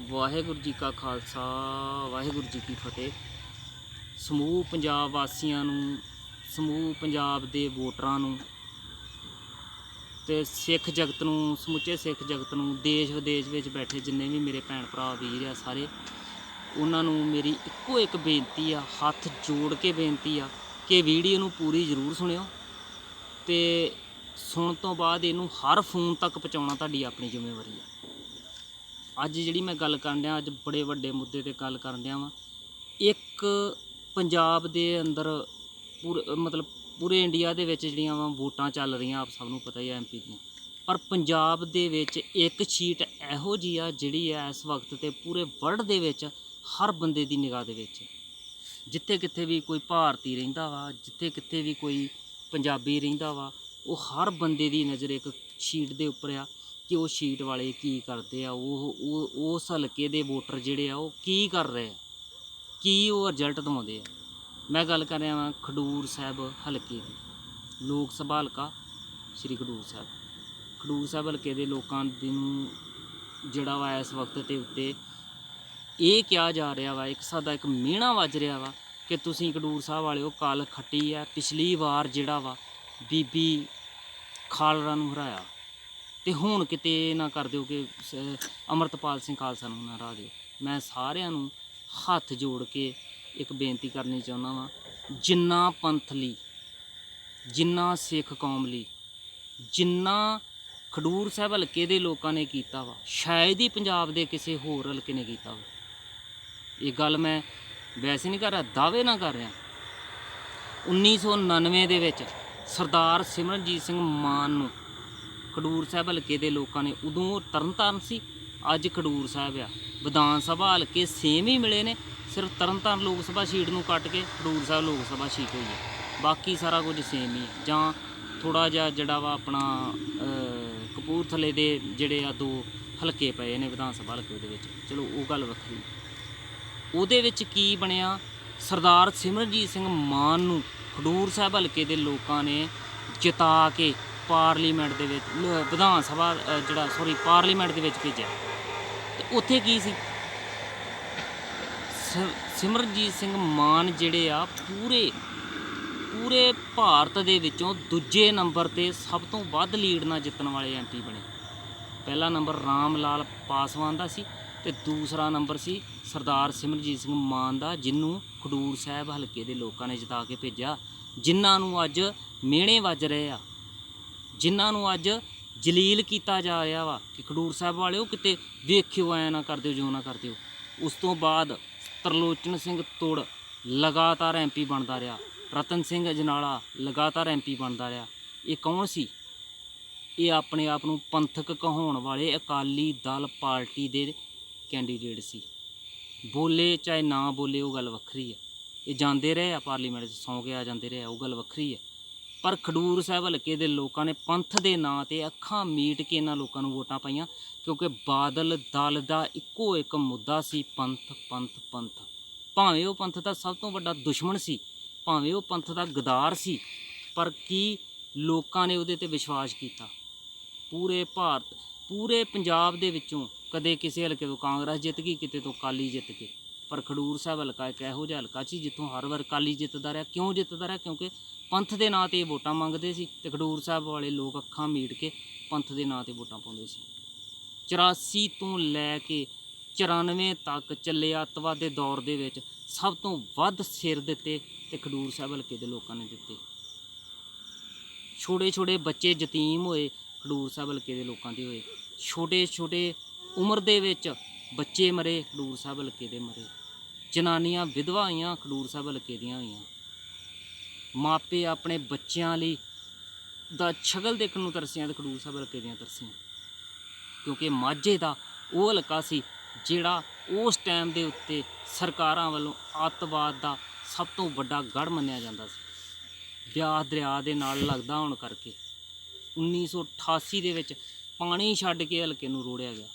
ਵਾਹਿਗੁਰੂ ਜੀ ਕਾ ਖਾਲਸਾ, ਵਾਹਿਗੁਰੂ ਜੀ ਕੀ ਫਤਿਹ। ਸਮੂਹ ਪੰਜਾਬ ਵਾਸੀਆਂ ਨੂੰ, ਸਮੂਹ ਪੰਜਾਬ ਦੇ ਵੋਟਰਾਂ ਨੂੰ ਤੇ ਸਿੱਖ ਜਗਤ ਨੂੰ, ਸਮੁੱਚੇ ਸਿੱਖ ਜਗਤ ਨੂੰ, ਦੇਸ਼ ਵਿਦੇਸ਼ ਵਿੱਚ ਬੈਠੇ ਜਿੰਨੇ ਵੀ ਮੇਰੇ ਭੈਣ ਭਰਾ, ਵੀਰ ਆ ਸਾਰੇ, ਉਹਨਾਂ ਨੂੰ ਮੇਰੀ ਇੱਕੋ ਇੱਕ ਬੇਨਤੀ ਆ, ਹੱਥ ਜੋੜ ਕੇ ਬੇਨਤੀ ਆ ਕਿ ਵੀਡੀਓ ਨੂੰ ਪੂਰੀ ਜ਼ਰੂਰ ਸੁਣਿਓ ਤੇ ਸੁਣਨ ਤੋਂ ਬਾਅਦ ਇਹਨੂੰ ਹਰ ਫੋਨ ਤੱਕ ਪਹੁੰਚਾਉਣਾ ਤੁਹਾਡੀ ਆਪਣੀ ਜ਼ਿੰਮੇਵਾਰੀ ਆ। ਅੱਜ ਜਿਹੜੀ ਮੈਂ ਗੱਲ ਕਰਨ ਡਿਆ, ਅੱਜ ਬੜੇ ਵੱਡੇ ਮੁੱਦੇ ਤੇ ਗੱਲ ਕਰਨ ਡਿਆ ਵਾਂ। ਇੱਕ ਪੰਜਾਬ ਦੇ ਅੰਦਰ ਪੂਰੇ, ਮਤਲਬ ਪੂਰੇ ਇੰਡੀਆ ਦੇ ਵਿੱਚ ਜਿਹੜੀਆਂ ਵਾ ਵੋਟਾਂ ਚੱਲ ਰਹੀਆਂ, ਆਪ ਸਭ ਨੂੰ ਪਤਾ ਹੀ ਹੈ ਐਮਪੀ ਦੀਆਂ। ਪਰ ਪੰਜਾਬ ਦੇ ਵਿੱਚ ਇੱਕ ਸ਼ੀਟ ਇਹੋ ਜੀ ਆ ਜਿਹੜੀ ਹੈ ਇਸ ਵਕਤ ਤੇ ਪੂਰੇ ਵਰਲਡ ਦੇ ਵਿੱਚ ਹਰ ਬੰਦੇ ਦੀ ਨਿਗਾਹ ਦੇ ਵਿੱਚ ਜਿੱਥੇ ਕਿੱਥੇ ਵੀ ਕੋਈ ਭਾਰਤੀ ਰਹਿੰਦਾ ਵਾ, ਜਿੱਥੇ ਕਿੱਥੇ ਵੀ ਕੋਈ ਪੰਜਾਬੀ ਰਹਿੰਦਾ ਵਾ, ਉਹ ਹਰ ਬੰਦੇ ਦੀ ਨਜ਼ਰ ਇੱਕ ਸ਼ੀਟ ਦੇ ਉੱਪਰ ਆ ਕਿ ਉਹ ਸ਼ੀਟ ਵਾਲੇ ਕੀ ਕਰਦੇ ਆ, ਉਹ ਉਹ ਉਸ ਹਲਕੇ ਦੇ ਵੋਟਰ ਜਿਹੜੇ ਆ, ਉਹ ਕੀ ਕਰ ਰਹੇ ਆ? ਕੀ ਉਹ ਰਿਜ਼ਲਟ ਦਿਵਾਉਂਦੇ ਆ? ਮੈਂ ਗੱਲ ਕਰ ਰਿਹਾ ਵਾਂ ਖਡੂਰ ਸਾਹਿਬ ਹਲਕੇ ਦੀ। ਲੋਕ ਸਭਾ ਹਲਕਾ ਸ੍ਰੀ ਖਡੂਰ ਸਾਹਿਬ। ਖਡੂਰ ਸਾਹਿਬ ਹਲਕੇ ਦੇ ਲੋਕਾਂ ਦੇ ਨੂੰ ਜਿਹੜਾ ਵਾ ਇਸ ਵਕਤ ਤੇ ਉੱਤੇ ਇਹ ਕਿਹਾ ਜਾ ਰਿਹਾ ਵਾ, ਇੱਕ ਸਾਦਾ ਇੱਕ ਮਿਹਣਾ ਵੱਜ ਰਿਹਾ ਵਾ ਕਿ ਤੁਸੀਂ ਖਡੂਰ ਸਾਹਿਬ ਵਾਲਿਓ ਕੱਲ ਖੱਟੀ ਆ, ਪਿਛਲੀ ਵਾਰ ਜਿਹੜਾ ਵਾ ਬੀਬੀ ਖਾਲੜਾ ਨੂੰ ਹਰਾਇਆ। ਤੇ ਹੁਣ ਕਿਤੇ ਇਹ ਨਾ ਕਰ ਦਿਓ ਕਿ ਸ- ਅਮਰਤਪਾਲ ਸਿੰਘ ਖਾਲਸਾ ਨੂੰ ਨਾ ਹਰਾ ਦਿਓ। ਮੈਂ ਸਾਰਿਆਂ ਨੂੰ ਹੱਥ ਜੋੜ ਕੇ ਇੱਕ ਬੇਨਤੀ ਕਰਨੀ ਚਾਹੁੰਦਾ ਵਾਂ, ਜਿੰਨਾ ਪੰਥ ਲਈ, ਜਿੰਨਾ ਸਿੱਖ ਕੌਮ ਲਈ, ਜਿੰਨਾ ਖਡੂਰ ਸਾਹਿਬ ਹਲਕੇ ਦੇ ਲੋਕਾਂ ਨੇ ਕੀਤਾ ਵਾ, ਸ਼ਾਇਦ ਹੀ ਪੰਜਾਬ ਦੇ ਕਿਸੇ ਹੋਰ ਹਲਕੇ ਨੇ ਕੀਤਾ ਵਾ। ਇਹ ਗੱਲ ਮੈਂ ਵੈਸੇ ਨਹੀਂ ਕਰ ਰਿਹਾ, ਦਾਅਵੇ ਨਾ ਕਰ ਰਿਹਾ। 1999 ਦੇ ਵਿੱਚ ਸਰਦਾਰ ਸਿਮਰਨਜੀਤ ਸਿੰਘ ਮਾਨ ਨੂੰ ਖਡੂਰ ਸਾਹਿਬ ਹਲਕੇ ਦੇ ਲੋਕਾਂ ਨੇ ਉਦੋਂ ਤਰਨਤਾਰਨ ਸੀ, ਅੱਜ ਖਡੂਰ ਸਾਹਿਬ ਆ। ਵਿਧਾਨ ਸਭਾ ਹਲਕੇ ਸੇਮ ਹੀ ਮਿਲੇ ਨੇ, ਸਿਰਫ ਤਰਨਤਾਰਨ ਲੋਕ ਸਭਾ ਸੀਟ ਨੂੰ ਕੱਟ ਕੇ ਖਡੂਰ ਸਾਹਿਬ ਲੋਕ ਸਭਾ ਸੀਟ ਹੋਈ ਹੈ ਬਾਕੀ ਸਾਰਾ ਕੁਝ ਸੇਮ ਹੀ ਹੈ ਜਾਂ ਥੋੜਾ ਜਿਹਾ ਜਿਹੜਾ ਵਾ ਆਪਣਾ ਕਪੂਰਥਲੇ ਦੇ ਜਿਹੜੇ ਆ ਦੋ ਹਲਕੇ ਪਏ ਨੇ ਵਿਧਾਨ ਸਭਾ ਹਲਕੇ ਦੇ ਵਿੱਚ। ਚਲੋ ਉਹ ਗੱਲ ਵੱਖਰੀ। ਉਹਦੇ ਵਿੱਚ ਕੀ ਬਣਿਆ? ਸਰਦਾਰ ਸਿਮਰਨਜੀਤ ਸਿੰਘ ਮਾਨ ਨੂੰ ਖਡੂਰ ਸਾਹਿਬ ਹਲਕੇ ਦੇ ਲੋਕਾਂ ਨੇ ਜਿਤਾ ਕੇ ਪਾਰਲੀਮੈਂਟ ਦੇ ਵਿੱਚ ਵਿਧਾਨ ਸਭਾ ਜਿਹੜਾ ਸੌਰੀ ਪਾਰਲੀਮੈਂਟ ਦੇ ਵਿੱਚ ਭੇਜਿਆ। ਤੇ ਉੱਥੇ ਕੀ ਸੀ? ਸ- ਸਿਮਰਨਜੀਤ ਸਿੰਘ ਮਾਨ ਜਿਹੜੇ ਆ, ਪੂਰੇ ਪੂਰੇ ਭਾਰਤ ਦੇ ਵਿੱਚੋਂ ਦੂਜੇ ਨੰਬਰ ਤੇ ਸਭ ਤੋਂ ਵੱਧ ਲੀਡ ਨਾਲ ਜਿੱਤਣ ਵਾਲੇ ਐਮਪੀ ਬਣੇ। ਪਹਿਲਾ ਨੰਬਰ ਰਾਮ ਲਾਲ ਪਾਸਵਾਨ ਦਾ ਸੀ ਤੇ ਦੂਸਰਾ ਨੰਬਰ ਸੀ ਸਰਦਾਰ ਸਿਮਰਜੀਤ ਸਿੰਘ ਮਾਨ ਦਾ ਜਿਹਨੂੰ ਖਡੂਰ ਸਾਹਿਬ ਹਲਕੇ ਦੇ ਲੋਕਾਂ ਨੇ ਜਿਤਾ ਕੇ ਭੇਜਿਆ, ਜਿਨ੍ਹਾਂ ਨੂੰ ਅੱਜ ਮਿਹਣੇ ਵੱਜ ਰਹੇ ਆ। ਜਿਨ੍ਹਾਂ ਨੂੰ ਅੱਜ ਜਲੀਲ ਕੀਤਾ ਜਾ ਰਿਹਾ ਵਾ ਕਿ ਖਡੂਰ ਸਾਹਿਬ ਵਾਲਿਓ ਕਿਤੇ ਵੇਖਿਓ, ਐ ਨਾ ਕਰ ਦਿਓ, ਜੋ ਨਾ ਕਰ ਦਿਓ। ਉਸ ਤੋਂ ਬਾਅਦ ਤਰਲੋਚਨ ਸਿੰਘ ਤੋੜ ਲਗਾਤਾਰ ਐਮਪੀ ਬਣਦਾ ਰਿਹਾ। ਰਤਨ ਸਿੰਘ ਅਜਨਾਲਾ ਲਗਾਤਾਰ ਐਮਪੀ ਬਣਦਾ ਰਿਹਾ। ਇਹ ਕੌਣ ਸੀ? ਇਹ ਆਪਣੇ ਆਪ ਨੂੰ ਪੰਥਕ ਕਹਾਉਣ ਵਾਲੇ ਅਕਾਲੀ ਦਲ ਪਾਰਟੀ ਦੇ ਕੈਂਡੀਡੇਟ ਸੀ। ਬੋਲੇ, ਚਾਹੇ ਨਾ ਬੋਲੇ, ਉਹ ਗੱਲ ਵੱਖਰੀ ਹੈ ਇਹ ਜਾਂਦੇ ਰਹੇ ਆ ਪਾਰਲੀਮੈਂਟ 'ਚ, ਸੌਂ ਕੇ ਆ ਜਾਂਦੇ ਰਹੇ ਆ, ਉਹ ਗੱਲ ਵੱਖਰੀ ਹੈ ਪਰ ਖਡੂਰ ਸਾਹਿਬ ਹਲਕੇ ਦੇ ਲੋਕਾਂ ਨੇ ਪੰਥ ਦੇ ਨਾਂ ਤੇ ਅੱਖਾਂ ਮੀਟ ਕੇ ਇਹਨਾਂ ਲੋਕਾਂ ਨੂੰ ਵੋਟਾਂ ਪਾਈਆਂ, ਕਿਉਂਕਿ ਬਾਦਲ, ਦਲ ਦਾ ਇੱਕੋ ਇੱਕ ਮੁੱਦਾ ਸੀ ਪੰਥ ਪੰਥ ਪੰਥ। ਭਾਵੇਂ ਉਹ ਪੰਥ ਦਾ ਸਭ ਤੋਂ ਵੱਡਾ ਦੁਸ਼ਮਣ ਸੀ, ਭਾਵੇਂ ਉਹ ਪੰਥ ਦਾ ਗਦਾਰ ਸੀ, ਪਰ ਕੀ ਲੋਕਾਂ ਨੇ ਉਹਦੇ ਤੇ ਵਿਸ਼ਵਾਸ ਕੀਤਾ? ਪੂਰੇ ਭਾਰਤ ਪੂਰੇ ਪੰਜਾਬ ਦੇ ਵਿੱਚੋਂ ਕਦੇ ਕਿਸੇ ਹਲਕੇ ਤੋਂ ਕਾਂਗਰਸ ਜਿੱਤ ਗਈ, ਕਿਤੇ ਤੋਂ ਕਾਲੀ ਜਿੱਤ ਕੇ ਪਰ ਖਡੂਰ ਸਾਹਿਬ ਹਲਕਾ ਇੱਕ ਇਹੋ ਜਿਹਾ ਹਲਕਾ ਸੀ ਜਿੱਥੋਂ ਹਰ ਵਾਰ ਕਾਲੀ ਜਿੱਤਦਾ ਰਿਹਾ। ਕਿਉਂ ਜਿੱਤਦਾ ਰਿਹਾ? ਕਿਉਂਕਿ ਪੰਥ ਦੇ ਨਾਂ ਤੇ ਇਹ ਵੋਟਾਂ ਮੰਗਦੇ ਸੀ ਤੇ ਖਡੂਰ ਸਾਹਿਬ ਵਾਲੇ ਲੋਕ ਅੱਖਾਂ ਮੀਟ ਕੇ ਪੰਥ ਦੇ ਨਾਂ ਤੇ ਵੋਟਾਂ ਪਾਉਂਦੇ ਸੀ। 84 ਤੋਂ ਲੈ ਕੇ 94 ਤੱਕ ਚੱਲੇ ਅੱਤਵਾਦ ਦੇ ਦੌਰ ਦੇ ਵਿੱਚ ਸਭ ਤੋਂ ਵੱਧ ਸਿਰ ਦਿੱਤੇ ਤੇ ਖਡੂਰ ਸਾਹਿਬ ਹਲਕੇ ਦੇ ਲੋਕਾਂ ਨੇ ਦਿੱਤੇ। ਛੋਟੇ ਛੋਟੇ ਬੱਚੇ ਯਤੀਮ ਹੋਏ ਖਡੂਰ ਸਾਹਿਬ ਹਲਕੇ ਦੇ ਲੋਕਾਂ ਦੇ ਹੋਏ। ਛੋਟੇ ਛੋਟੇ ਉਮਰ ਦੇ ਵਿੱਚ ਬੱਚੇ ਮਰੇ, ਖਡੂਰ ਸਾਹਿਬ ਹਲਕੇ ਦੇ ਮਰੇ। ਜਨਾਨੀਆਂ, ਵਿਧਵਾ ਹੋਈਆਂ ਖਡੂਰ ਸਾਹਿਬ ਹਲਕੇ ਦੀਆਂ ਹੋਈਆਂ। ਮਾਪੇ ਆਪਣੇ ਬੱਚਿਆਂ ਲਈ ਦਾ ਸ਼ਕਲ ਦੇਖਣ ਨੂੰ ਤਰਸੀਆਂ ਤੇ ਖਡੂਰ ਸਾਹਿਬ ਹਲਕੇ ਦੀਆਂ ਤਰਸੀਆਂ। ਕਿਉਂਕਿ ਮਾਝੇ ਦਾ ਉਹ ਹਲਕਾ ਸੀ ਜਿਹੜਾ ਉਸ ਟਾਈਮ ਦੇ ਉੱਤੇ ਸਰਕਾਰਾਂ ਵੱਲੋਂ ਅੱਤਵਾਦ ਦਾ ਸਭ ਤੋਂ ਵੱਡਾ ਗੜ ਮੰਨਿਆ ਜਾਂਦਾ ਸੀ। ਬਿਆਸ ਦਰਿਆ ਦੇ ਨਾਲ ਲੱਗਦਾ ਹੋਣ ਕਰਕੇ। 1988 ਦੇ ਵਿੱਚ ਪਾਣੀ ਛੱਡ ਕੇ ਹਲਕੇ ਨੂੰ ਰੋੜਿਆ ਗਿਆ।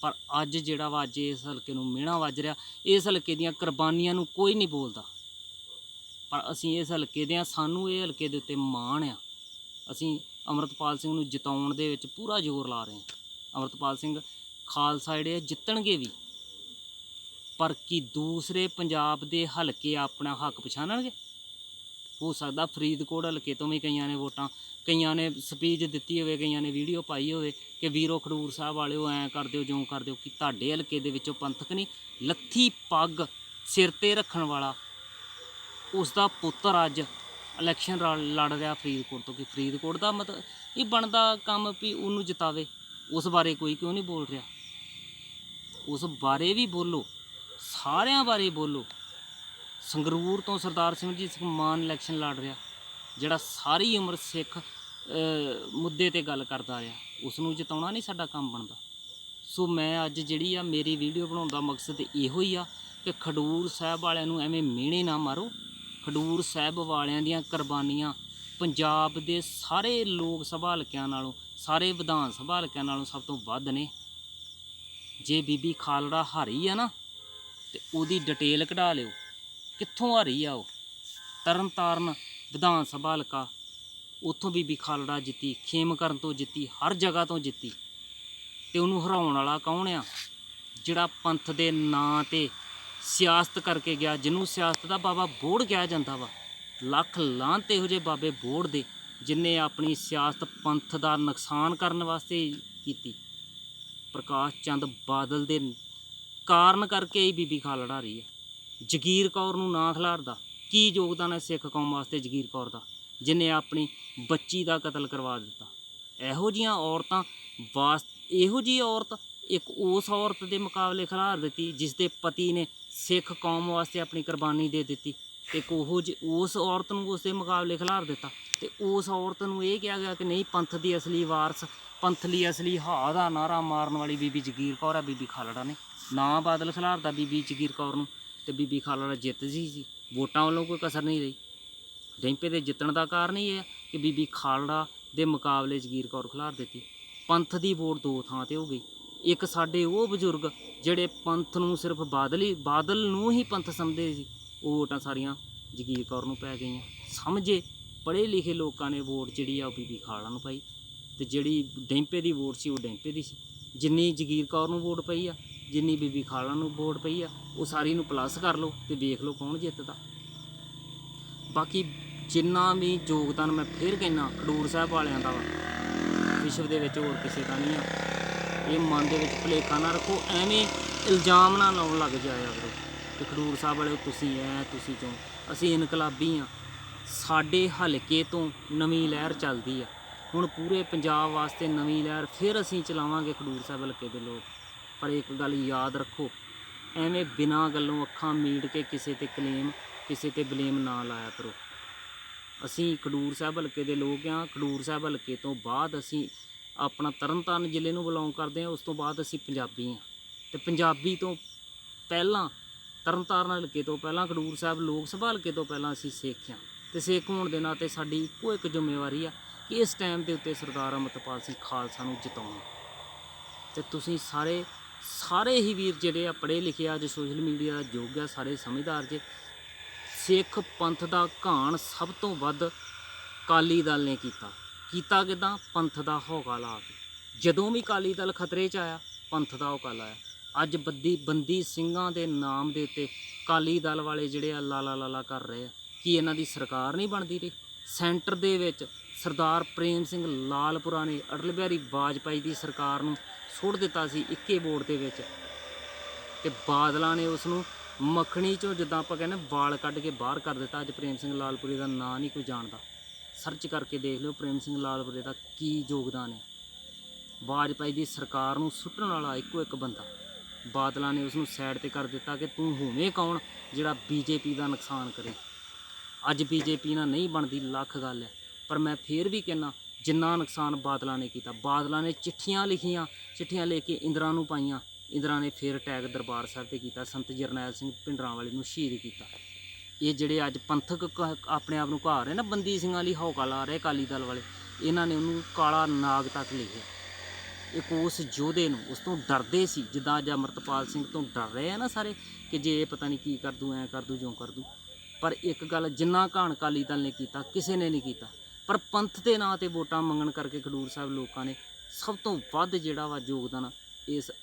ਪਰ ਅੱਜ ਜਿਹੜਾ ਵਾ, ਅੱਜ ਇਸ ਹਲਕੇ ਨੂੰ ਮਿਹਣਾ ਵੱਜ ਰਿਹਾ, ਇਸ ਹਲਕੇ ਦੀਆਂ ਕੁਰਬਾਨੀਆਂ ਨੂੰ ਕੋਈ ਨਹੀਂ ਬੋਲਦਾ। ਪਰ ਅਸੀਂ ਇਸ ਹਲਕੇ ਦੇ ਆ ਸਾਨੂੰ ਇਹ ਹਲਕੇ ਦੇ ਉੱਤੇ ਮਾਣ ਆ। ਅਸੀਂ ਅਮਰਤਪਾਲ ਸਿੰਘ ਨੂੰ ਜਿਤਾਉਣ ਦੇ ਵਿੱਚ ਪੂਰਾ ਜ਼ੋਰ ਲਾ ਰਹੇ ਹਾਂ। ਅਮਰਤਪਾਲ ਸਿੰਘ ਖਾਲਸਾ ਜਿਹੜੇ ਆ, ਜਿੱਤਣਗੇ ਵੀ। ਪਰ ਕੀ ਦੂਸਰੇ ਪੰਜਾਬ ਦੇ ਹਲਕੇ ਆਪਣਾ ਹੱਕ ਪਛਾਣਨਗੇ? ਹੋ ਸਕਦਾ ਫਰੀਦਕੋਟ ਹਲਕੇ ਤੋਂ ਵੀ ਕਈਆਂ ਨੇ ਵੋਟਾਂ, ਕਈਆਂ ਨੇ ਸਪੀਚ ਦਿੱਤੀ ਹੋਵੇ, ਕਈਆਂ ਨੇ ਵੀਡੀਓ ਪਾਈ ਹੋਵੇ ਕਿ ਵੀਰੋ ਖਡੂਰ ਸਾਹਿਬ ਵਾਲਿਓ ਐਂ ਕਰ ਦਿਓ ਜਿਉਂ ਕਰ ਦਿਓ ਕਿ ਤੁਹਾਡੇ ਹਲਕੇ ਦੇ ਵਿੱਚੋਂ ਪੰਥਕ ਨਹੀਂ, ਲੱਥੀ ਪੱਗ ਸਿਰ ਤੇ ਰੱਖਣ ਵਾਲਾ ਉਸ ਦਾ ਪੁੱਤਰ ਅੱਜ ਇਲੈਕਸ਼ਨ ਰਾ- ਲੜ ਰਿਹਾ ਫਰੀਦਕੋਟ ਤੋਂ, ਕਿ ਫਰੀਦਕੋਟ ਦਾ ਮਤਲਬ ਇਹ ਬਣਦਾ ਕੰਮ ਵੀ ਉਹਨੂੰ ਜਿਤਾਵੇ, ਉਸ ਬਾਰੇ ਕੋਈ ਕਿਉਂ ਨਹੀਂ ਬੋਲ ਰਿਹਾ? ਉਸ ਬਾਰੇ ਵੀ ਬੋਲੋ, ਸਾਰਿਆਂ ਬਾਰੇ ਬੋਲੋ। ਸੰਗਰੂਰ ਤੋਂ ਸਰਦਾਰ ਸਿਮਰਜੀਤ ਸਿੰਘ ਮਾਨ ਇਲੈਕਸ਼ਨ ਲੜ ਰਿਹਾ, ਜਿਹੜਾ ਸਾਰੀ ਉਮਰ ਸਿੱਖ ਮੁੱਦੇ ਤੇ ਗੱਲ ਕਰਦਾ ਰਿਹਾ ਉਸ ਨੂੰ ਜਿਤਾਉਣਾ ਨਹੀਂ ਸਾਡਾ ਕੰਮ ਬਣਦਾ। ਸੋ ਮੈਂ ਅੱਜ ਜਿਹੜੀ ਆ ਮੇਰੀ ਵੀਡੀਓ ਬਣਾਉਣ ਦਾ ਮਕਸਦ ਇਹੋ ਹੀ ਆ ਕਿ ਖਡੂਰ ਸਾਹਿਬ ਵਾਲਿਆਂ ਨੂੰ ਐਵੇਂ ਮਿਹਣੇ ਨਾ ਮਾਰੋ। ਖਡੂਰ ਸਾਹਿਬ ਵਾਲਿਆਂ ਦੀਆਂ ਕੁਰਬਾਨੀਆਂ ਪੰਜਾਬ ਦੇ ਸਾਰੇ ਲੋਕ ਸਭਾ ਹਲਕਿਆਂ ਨਾਲੋਂ, ਸਾਰੇ ਵਿਧਾਨ ਸਭਾ ਹਲਕਿਆਂ ਨਾਲੋਂ ਸਭ ਤੋਂ ਵੱਧ ਨੇ। ਜੇ ਬੀਬੀ ਖਾਲੜਾ ਹਾਰੀ ਆ ਨਾ, ਤੇ ਉਹਦੀ ਡਿਟੇਲ ਕਢਾ ਲਿਓ। ਕਿੱਥੋਂ ਹਾਰੀ ਆ ਉਹ? ਤਰਨਤਾਰਨ ਵਿਧਾਨ ਸਭਾ ਹਲਕਾ। ਉੱਥੋਂ ਬੀਬੀ ਖਾਲੜਾ ਜਿੱਤੀ, ਖੇਮ ਕਰਨ ਤੋਂ ਜਿੱਤੀ, ਹਰ ਜਗ੍ਹਾ ਤੋਂ ਜਿੱਤੀ। ਤੇ ਉਹਨੂੰ ਹਰਾਉਣ ਵਾਲਾ ਕੌਣ ਆ? ਜਿਹੜਾ ਪੰਥ ਦੇ ਨਾਂ ਤੇ ਸਿਆਸਤ ਕਰਕੇ ਗਿਆ, ਜਿਹਨੂੰ ਸਿਆਸਤ ਦਾ ਬਾਬਾ ਬੋੜ ਕਿਹਾ ਜਾਂਦਾ ਵਾ। ਲੱਖ ਲਾਂਤ ਇਹੋ ਜਿਹੇ ਬਾਬੇ ਬੋੜ ਦੇ, ਜਿਨੇ ਆਪਣੀ ਸਿਆਸਤ ਪੰਥ ਦਾ ਨੁਕਸਾਨ ਕਰਨ ਵਾਸਤੇ ਕੀਤੀ। ਪ੍ਰਕਾਸ਼ ਚੰਦ ਬਾਦਲ ਦੇ ਕਾਰਨ ਕਰਕੇ ਹੀ ਬੀਬੀ ਖਾਲੜਾ ਰਹੀ ਹੈ ਜਗੀਰ ਕੌਰ ਨੂੰ ਨਾ ਖਿਲਾਰਦਾ। ਕੀ ਯੋਗਦਾਨ ਹੈ ਸਿੱਖ ਕੌਮ ਵਾਸਤੇ ਜਗੀਰ ਕੌਰ ਦਾ, ਜਿਨੇ ਆਪਣੀ ਬੱਚੀ ਦਾ ਕਤਲ ਕਰਵਾ ਦਿੱਤਾ? ਇਹੋ ਜੀਆਂ ਔਰਤਾਂ ਵਾਸ, ਇਹੋ ਜੀ ਔਰਤ ਇੱਕ ਉਸ ਔਰਤ ਦੇ ਮੁਕਾਬਲੇ ਖਿਲਾਰ ਦਿੱਤੀ ਜਿਸ ਦੇ ਪਤੀ ਨੇ ਸਿੱਖ ਕੌਮ ਵਾਸਤੇ ਆਪਣੀ ਕੁਰਬਾਨੀ ਦੇ ਦਿੱਤੀ ਤੇ ਇੱਕ ਉਹੋ ਜਿਹੀ, ਉਸ ਔਰਤ ਨੂੰ ਉਸ ਦੇ ਮੁਕਾਬਲੇ ਖਿਲਾਰ ਦਿੱਤਾ। ਤੇ ਉਸ ਔਰਤ ਨੂੰ ਇਹ ਕਿਹਾ ਗਿਆ ਕਿ ਨਹੀਂ, ਪੰਥ ਦੀ ਅਸਲੀ ਵਾਰਸ, ਪੰਥ ਲਈ ਅਸਲੀ ਹਾ ਦਾ ਨਾਰਾ ਮਾਰਨ ਵਾਲੀ ਬੀਬੀ ਜਗੀਰ ਕੌਰ ਆ, ਬੀਬੀ ਖਾਲੜਾ ਨੇ। ਨਾ ਬਾਦਲ ਖਿਲਾਰਦਾ ਬੀਬੀ ਜਗੀਰ ਕੌਰ ਨੂੰ। ਤੇ ਬੀਬੀ ਖਾਲੜਾ ਜਿੱਤ ਜੀ। ਸੀ ਵੋਟਾਂ ਵੱਲੋਂ ਕੋਈ ਕਸਰ ਨਹੀਂ ਰਹੀ। ਡੈਂਪੇ ਦੇ ਜਿੱਤਣ ਦਾ ਕਾਰਨ ਹੀ ਇਹ ਹੈ ਕਿ ਬੀਬੀ ਖਾਲੜਾ ਦੇ ਮੁਕਾਬਲੇ ਜਗੀਰ ਕੌਰ ਖਿਲਾਰ ਦਿੱਤੀ। ਪੰਥ ਦੀ ਵੋਟ ਦੋ ਥਾਂ ਤੇ ਹੋ ਗਈ। ਇੱਕ ਸਾਡੇ ਉਹ ਬਜ਼ੁਰਗ ਜਿਹੜੇ ਪੰਥ ਨੂੰ ਸਿਰਫ ਬਾਦਲ ਹੀ ਬਾਦਲ ਨੂੰ ਹੀ ਪੰਥ ਸਮਝਦੇ ਸੀ, ਉਹ ਵੋਟਾਂ ਸਾਰੀਆਂ ਜਗੀਰ ਕੌਰ ਨੂੰ ਪੈ ਗਈਆਂ। ਸਮਝੇ ਪੜ੍ਹੇ ਲਿਖੇ ਲੋਕਾਂ ਨੇ ਵੋਟ ਜਿਹੜੀ ਆ ਉਹ ਬੀਬੀ ਖਾਲੜਾ ਨੂੰ ਪਾਈ। ਤੇ ਜਿਹੜੀ ਡੈਂਪੇ ਦੀ ਵੋਟ ਸੀ, ਉਹ ਡੈਂਪੇ ਦੀ ਸੀ। ਜਿੰਨੀ ਜਗੀਰ ਕੌਰ ਨੂੰ ਵੋਟ ਪਈ ਆ ਜਿੰਨੀ ਬੀਬੀ ਖਾਲੜਾ ਨੂੰ ਵੋਟ ਪਈ ਆ, ਉਹ ਸਾਰੀ ਨੂੰ ਪਲੱਸ ਕਰ ਲਓ ਤੇ ਵੇਖ ਲਓ ਕੌਣ ਜਿੱਤਦਾ। ਬਾਕੀ ਜਿੰਨਾ ਵੀ ਯੋਗਦਾਨ ਮੈਂ ਫਿਰ ਕਹਿਣਾ ਖਡੂਰ ਸਾਹਿਬ ਵਾਲਿਆਂ ਦਾ ਵਾ, ਵਿਸ਼ਵ ਦੇ ਵਿੱਚ ਹੋਰ ਕਿਸੇ ਦਾ ਨਹੀਂ ਆ। ਇਹ ਮਨ ਦੇ ਵਿੱਚ ਭੁਲੇਖਾ ਨਾ ਰੱਖੋ, ਐਵੇਂ ਇਲਜ਼ਾਮ ਨਾ ਲਾਉਣ ਲੱਗ ਜਾਇਆ ਕਰੋ ਕਿ ਖਡੂਰ ਸਾਹਿਬ ਵਾਲੇ ਤੁਸੀਂ ਐ, ਤੁਸੀਂ ਚੋਂ ਅਸੀਂ ਇਨਕਲਾਬੀ ਆ। ਸਾਡੇ ਹਲਕੇ ਤੋਂ ਨਵੀਂ ਲਹਿਰ ਚੱਲਦੀ ਆ। ਹੁਣ ਪੂਰੇ ਪੰਜਾਬ ਵਾਸਤੇ ਨਵੀਂ ਲਹਿਰ ਫਿਰ ਅਸੀਂ ਚਲਾਵਾਂਗੇ ਖਡੂਰ ਸਾਹਿਬ ਹਲਕੇ ਦੇ ਲੋਕ। ਪਰ ਇੱਕ ਗੱਲ ਯਾਦ ਰੱਖੋ, ਐਵੇਂ ਬਿਨਾਂ ਗੱਲੋਂ ਅੱਖਾਂ ਮੀਟ ਕੇ ਕਿਸੇ ਤੇ ਕਲੇਮ ਕਿਸੇ ਤੇ ਬਲੇਮ ਨਾ ਲਾਇਆ ਕਰੋ। ਅਸੀਂ ਖਡੂਰ ਸਾਹਿਬ ਹਲਕੇ ਦੇ ਲੋਕ ਆ ਖਡੂਰ ਸਾਹਿਬ ਹਲਕੇ ਤੋਂ ਬਾਅਦ ਅਸੀਂ ਆਪਣਾ ਤਰਨਤਾਰਨ ਜ਼ਿਲ੍ਹੇ ਨੂੰ ਬਿਲੋਂਗ ਕਰਦੇ ਆ ਉਸ ਤੋਂ ਬਾਅਦ ਅਸੀਂ ਪੰਜਾਬੀ ਆ ਤੇ ਪੰਜਾਬੀ ਤੋਂ ਪਹਿਲਾਂ, ਤਰਨਤਾਰਨ ਹਲਕੇ ਤੋਂ ਪਹਿਲਾਂ, ਖਡੂਰ ਸਾਹਿਬ ਲੋਕ ਸਭਾ ਹਲਕੇ ਤੋਂ ਪਹਿਲਾਂ ਅਸੀਂ ਸਿੱਖ ਆ ਤੇ ਸਿੱਖ ਹੋਣ ਦੇ ਨਾਤੇ ਸਾਡੀ ਇੱਕੋ ਇੱਕ ਜ਼ਿੰਮੇਵਾਰੀ ਆ ਕਿ ਇਸ ਟਾਈਮ ਦੇ ਉੱਤੇ ਸਰਦਾਰ ਅਮਰਤਪਾਲ ਸਿੰਘ ਖਾਲਸਾ ਨੂੰ ਜਿਤਾਉਣਾ। ਤੇ ਤੁਸੀਂ ਸਾਰੇ ਸਾਰੇ ਹੀ ਵੀਰ ਜਿਹੜੇ ਆ ਪੜ੍ਹੇ ਲਿਖੇ ਆ ਅੱਜ ਸੋਸ਼ਲ ਮੀਡੀਆ ਦਾ ਯੁੱਗ ਆ, ਸਾਰੇ ਸਮਝਦਾਰ ਜੇ। ਸਿੱਖ ਪੰਥ ਦਾ ਘਾਣ ਸਭ ਤੋਂ ਵੱਧ ਕਾਲੀ ਦਲ ਨੇ ਕੀਤਾ। ਕੀਤਾ ਕਿਦਾਂ? ਪੰਥ ਦਾ ਹੌਕਾ ਲਾ ਕੇ। ਜਦੋਂ ਵੀ ਕਾਲੀ ਦਲ ਖਤਰੇ 'ਚ ਆਇਆ, ਪੰਥ ਦਾ ਹੌਕਾ ਲਾਇਆ ਅੱਜ ਬੱਦੀ ਬੰਦੀ ਸਿੰਘਾਂ ਦੇ ਨਾਮ ਦੇ ਉੱਤੇ ਕਾਲੀ ਦਲ ਵਾਲੇ ਜਿਹੜੇ ਆ ਲਾਲਾ ਲਾਲਾ ਕਰ ਰਹੇ ਆ। ਕੀ ਇਹਨਾਂ ਦੀ ਸਰਕਾਰ ਨਹੀਂ ਬਣਦੀ ਰਹੀ? ਸੈਂਟਰ ਦੇ ਵਿੱਚ ਸਰਦਾਰ ਪ੍ਰੇਮ ਸਿੰਘ ਲਾਲਪੁਰਾ ਨੇ ਅਟਲ ਬਿਹਾਰੀ ਵਾਜਪਾਈ ਦੀ ਸਰਕਾਰ ਨੂੰ ਸੁੱਟ ਦਿੱਤਾ ਸੀ ਇੱਕੇ ਵੋਟ ਦੇ ਵਿੱਚ। ਤੇ ਬਾਦਲਾਂ ਨੇ ਉਸ ਨੂੰ ਮੱਖਣੀ ਚੋਂ ਜਿੱਦਾਂ ਆਪਾਂ ਕਹਿੰਦੇ ਵਾਲ ਕੱਢ ਕੇ ਬਾਹਰ ਕਰ ਦਿੱਤਾ। ਅੱਜ ਪ੍ਰੇਮ ਸਿੰਘ ਲਾਲਪੁਰੇ ਦਾ ਨਾਂ ਨਹੀਂ ਕੋਈ ਜਾਣਦਾ। ਸਰਚ ਕਰਕੇ ਦੇਖ ਲਿਓ ਪ੍ਰੇਮ ਸਿੰਘ ਲਾਲਪੁਰੇ ਦਾ ਕੀ ਯੋਗਦਾਨ ਹੈ। ਵਾਜਪਾਈ ਦੀ ਸਰਕਾਰ ਨੂੰ ਸੁੱਟਣ ਵਾਲਾ ਇੱਕੋ ਇੱਕ ਬੰਦਾ। ਬਾਦਲਾਂ ਨੇ ਉਸ ਨੂੰ ਸਾਈਡ ਤੇ ਕਰ ਦਿੱਤਾ ਕਿ ਤੂੰ ਹੋਵੇਂ ਕੌਣ ਜਿਹੜਾ ਬੀਜੇਪੀ ਦਾ ਨੁਕਸਾਨ ਕਰੇ। ਅੱਜ ਬੀਜੇਪੀ ਨਾਲ ਨਹੀਂ ਬਣਦੀ ਲੱਖ ਗੱਲ ਹੈ। ਪਰ ਮੈਂ ਫੇਰ ਵੀ ਕਹਿੰਨਾ ਜਿੰਨਾ ਨੁਕਸਾਨ ਬਾਦਲਾਂ ਨੇ ਕੀਤਾ, ਬਾਦਲਾਂ ਨੇ ਚਿੱਠੀਆਂ ਲਿਖੀਆਂ, ਚਿੱਠੀਆਂ ਲੈ ਕੇ ਇੰਦਰਾ ਨੂੰ ਪਾਈਆਂ, ਇੰਦਰਾ ਨੇ ਫੇਰ ਅਟੈਕ ਦਰਬਾਰ ਸਾਹਿਬ ਤੇ ਕੀਤਾ, ਸੰਤ ਜਰਨੈਲ ਸਿੰਘ ਭਿੰਡਰਾਂ ਵਾਲੇ ਨੂੰ ਸ਼ਹੀਦ ਕੀਤਾ। ਇਹ ਜਿਹੜੇ ਅੱਜ ਪੰਥਕ ਕ- ਆਪਣੇ ਆਪ ਨੂੰ ਘਾ ਰਹੇ ਨਾ, ਬੰਦੀ ਸਿੰਘਾਂ ਲਈ ਹੌਕਾ ਲਾ ਰਹੇ ਅਕਾਲੀ ਦਲ ਵਾਲੇ, ਇਹਨਾਂ ਨੇ ਉਹਨੂੰ ਕਾਲਾ ਨਾਗ ਤੱਕ ਲਿਖਿਆ। ਇੱਕ ਉਸ ਯੋਧੇ ਨੂੰ, ਉਸ ਤੋਂ ਡਰਦੇ ਸੀ, ਜਿੱਦਾਂ ਅੱਜ ਅਮਰਤਪਾਲ ਸਿੰਘ ਤੋਂ ਡਰ ਰਹੇ ਆ ਨਾ ਸਾਰੇ, ਕਿ ਜੇ ਇਹ ਪਤਾ ਨਹੀਂ ਕੀ ਕਰ ਦੂ, ਐ ਕਰ ਦੂ, ਜਿਉਂ ਕਰ ਦੂ। ਪਰ ਇੱਕ ਗੱਲ ਜਿੰਨਾ ਘਾਣ ਅਕਾਲੀ ਦਲ ਨੇ ਕੀਤਾ, ਕਿਸੇ ਨੇ ਨਹੀਂ ਕੀਤਾ। ਪਰ ਪੰਥ ਦੇ ਨਾਂ ਤੇ ਵੋਟਾਂ ਮੰਗਣ ਕਰਕੇ ਖਡੂਰ ਸਾਹਿਬ ਲੋਕਾਂ ਨੇ ਸਭ ਤੋਂ ਵੱਧ ਜਿਹੜਾ ਵਾ ਯੋਗਦਾਨ ਇਸ